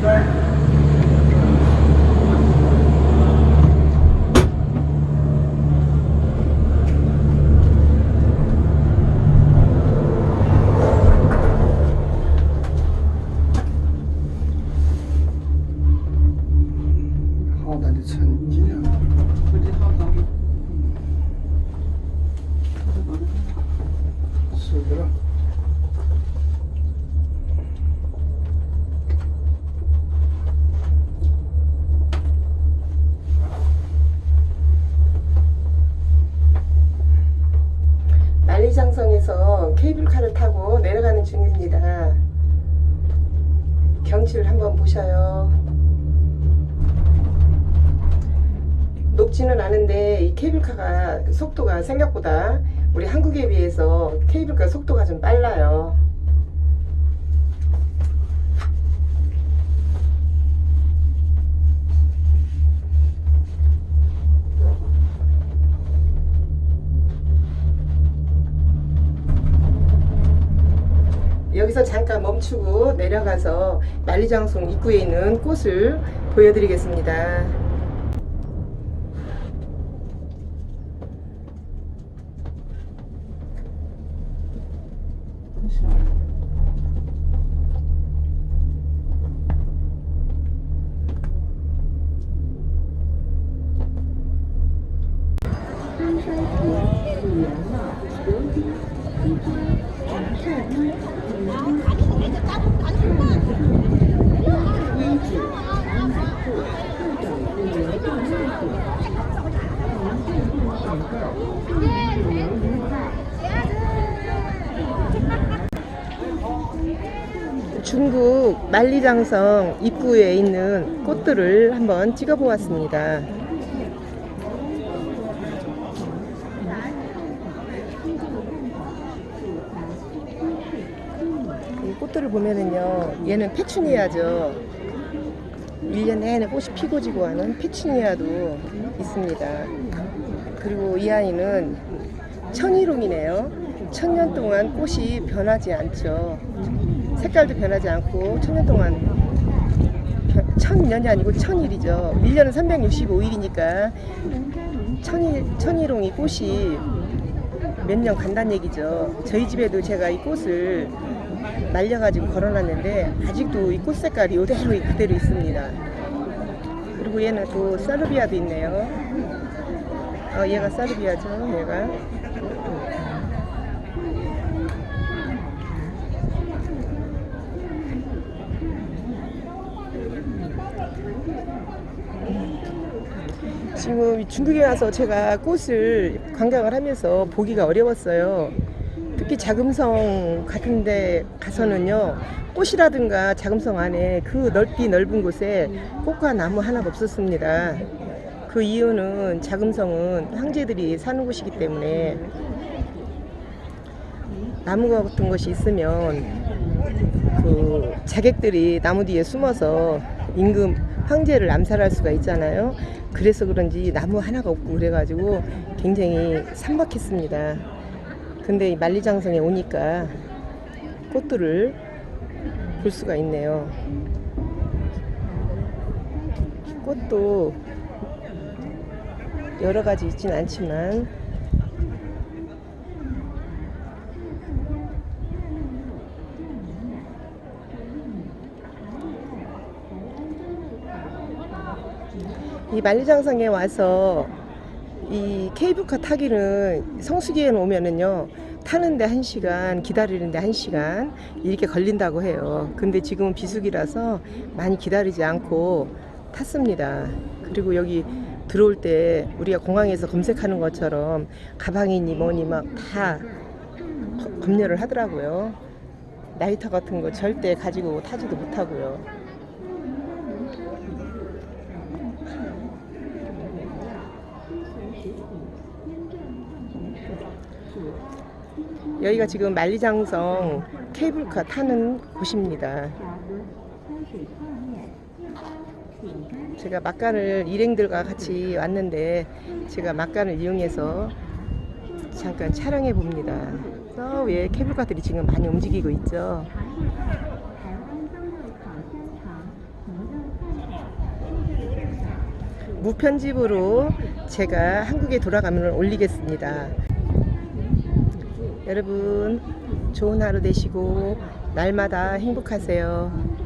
Third. 케이블카를 타고 내려가는 중입니다. 경치를 한번 보셔요. 높지는 않은데 이 케이블카가 속도가 생각보다 우리 한국에 비해서 케이블카 속도가 좀 빨라요. 여기서 잠깐 멈추고 내려가서 만리장성 입구에 있는 꽃을 보여드리겠습니다. 중국 만리장성 입구에 있는 꽃들을 한번 찍어 보았습니다. 이 꽃들을 보면은요, 얘는 페추니아죠. 1년 내내 꽃이 피고 지고 하는 페추니아도 있습니다. 그리고 이 아이는 천일홍이네요. 천년 동안 꽃이 변하지 않죠. 색깔도 변하지 않고 천년 동안 변- 천년이 아니고 천일이죠. 1년은 365일이니까 천일, 천일홍이 꽃이 몇 년 간다는 얘기죠. 저희 집에도 제가 이 꽃을 말려가지고 걸어놨는데 아직도 이 꽃 색깔이 이대로 그대로 있습니다. 그리고 얘는 또 사르비아도 있네요. 어, 얘가 사르비아죠. 얘가. 지금 중국에 와서 제가 꽃을 관광을 하면서 보기가 어려웠어요. 특히 자금성 같은 데 가서는요, 꽃이라든가 자금성 안에 그 넓디 넓은 곳에 꽃과 나무 하나가 없었습니다. 그 이유는 자금성은 황제들이 사는 곳이기 때문에 나무 같은 것이 있으면 그 자객들이 나무 뒤에 숨어서 임금 황제를 암살할 수가 있잖아요. 그래서 그런지 나무 하나가 없고 그래가지고 굉장히 삭막했습니다. 근데 이 만리장성에 오니까 꽃들을 볼 수가 있네요. 꽃도 여러 가지 있진 않지만 이 만리장성에 와서 이 케이블카 타기는 성수기에는 오면은요 타는데 한 시간 기다리는데 한 시간 이렇게 걸린다고 해요. 근데 지금은 비수기라서 많이 기다리지 않고 탔습니다. 그리고 여기 들어올 때 우리가 공항에서 검색하는 것처럼 가방이니 뭐니 막 다 검열을 하더라고요. 라이터 같은 거 절대 가지고 타지도 못하고요. 여기가 지금 만리장성 케이블카 타는 곳입니다. 제가 막간을 일행들과 같이 왔는데 제가 막간을 이용해서 잠깐 촬영해 봅니다. 어, 저 케이블카들이 지금 많이 움직이고 있죠. 무편집으로 제가 한국에 돌아가면 올리겠습니다. 여러분 좋은 하루 되시고 날마다 행복하세요.